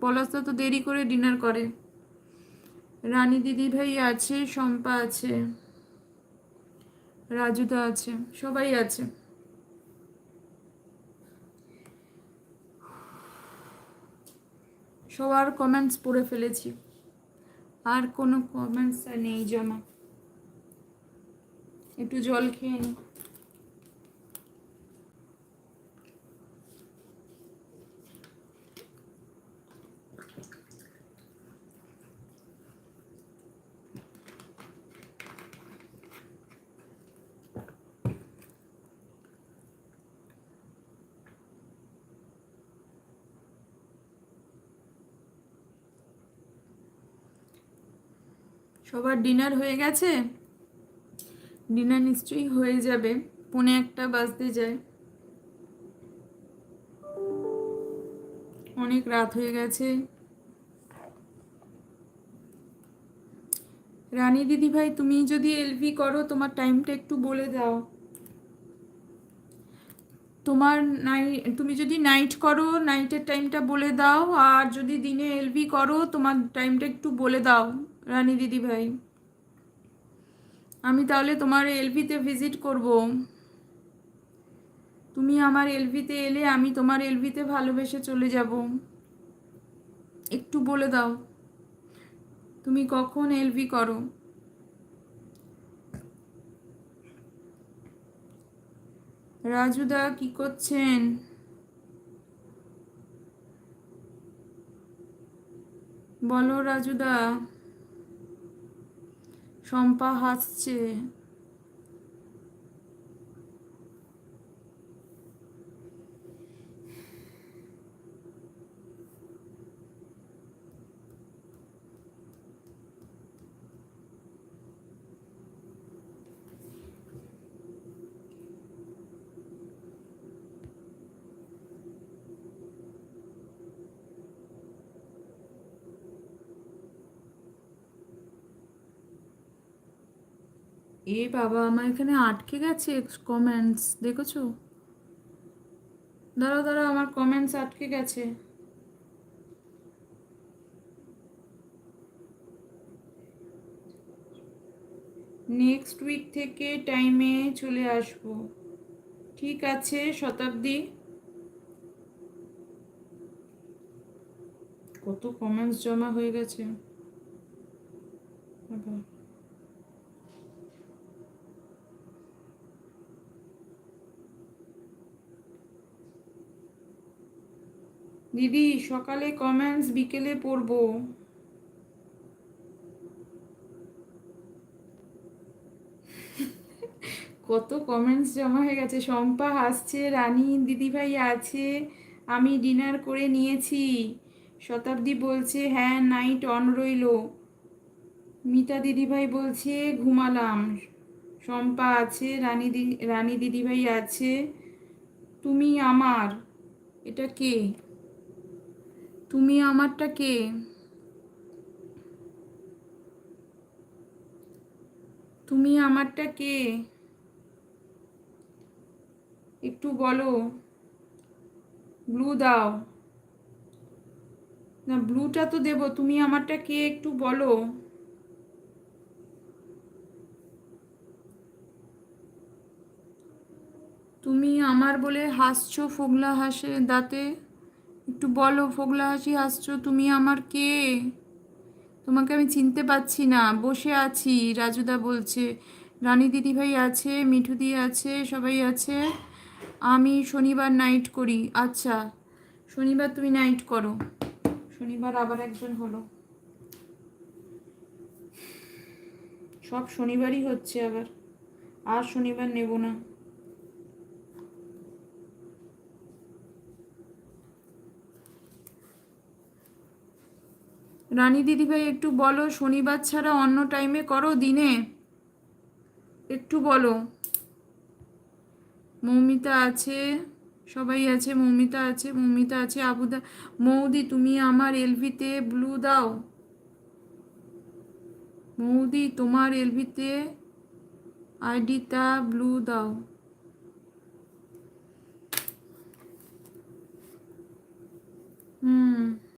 পলাশদা তো দেরি করে ডিনার করে। রানী দিদি ভাই আছে, শম্পা আছে, রাজুদা আছে, সবাই আছে। সবার কমেন্টস পড়ে ফেলেছি। আর কোনো কমেন্টস নেই, জমা। একটু জল খেয়ে নিই সবার ডিনার হয়ে গেছে? ডিনার নিশ্চয়ই হয়ে যাবে। পৌনে একটা বাজতে যায়। অনেক রাত হয়ে গেছে। রানী দিদি ভাই তুমি যদি এলভি করো, তোমার টাইমটা একটু বলে দাও। তোমার নাই, তুমি যদি নাইট করো, নাইটের টাইমটা বলে দাও, আর যদি দিনে এলভি করো, তোমার টাইমটা একটু বলে দাও। রানী দিদি ভাই আমি তাহলে তোমার এলভিতে ভিজিট করব। তুমি আমার এলভিতে এলে আমি তোমার এলভিতে ভালোবেসে চলে যাব। একটু বলে দাও, তুমি কখন এলভি করো? রাজুদা কি করছেন? বলো রাজুদা শম্পা হাসছে। এ বাবা, আমার এখানে আটকে গেছে কমেন্টস দেখেছ? দাঁড়াও দাঁড়াও, আমার কমেন্টস আটকে গেছে। নেক্সট উইক থেকে টাইমে চলে আসব। ঠিক আছে, শতাব্দী। কত কমেন্টস জমা হয়ে গেছে। বাবা। দিদি, সকালে কমেন্টস বিকেলে পড়ব। কত কমেন্টস জমা হয়ে গেছে। শম্পা হাসছে, রানী দিদিভাই আছে, আমি ডিনার করে নিয়েছি। শতাব্দী বলছে হ্যাঁ নাইট অন রইল। মিতা দিদিভাই বলছে, ঘুমালাম। শম্পা আছে, রানী রানী দিদিভাই আছে। তুমি আমার, এটা কে? তুমি আমারটা কে? তুমি আমারটা কে? একটু বলো। ব্লু দাও। না ব্লুটা তো দেবো। তুমি আমারটা কে একটু বলো। তুমি আমার বলে হাসছো ফোগলা হাসে দাঁতে? একটু বলো ফোগলা হাসি হাসছো তুমি আমার কে? তোমাকে আমি চিনতে পারছি না, বসে আছি, রাজুদা বলছে। রানী দিদিভাই আছে, মিঠু দি আছে, সবাই আছে। আমি শনিবার নাইট করি আচ্ছা। শনিবার তুমি নাইট করো। শনিবার আবার একজন হলো। সব শনিবারই হচ্ছে আবার। আর শনিবার নেব না। রানী দিদিভাই, একটু বলো, শনিবার ছাড়া অন্য টাইমে করো দিনে? একটু বলো। মৌমিতা আছে, সবাই আছে, মৌমিতা আছে মৌমিতা আছে, আবুদা। মৌদি, তুমি আমার এলভিতে ব্লু দাও। মৌদি, তোমার এলভিতে আইডিটা ব্লু দাও। হুম।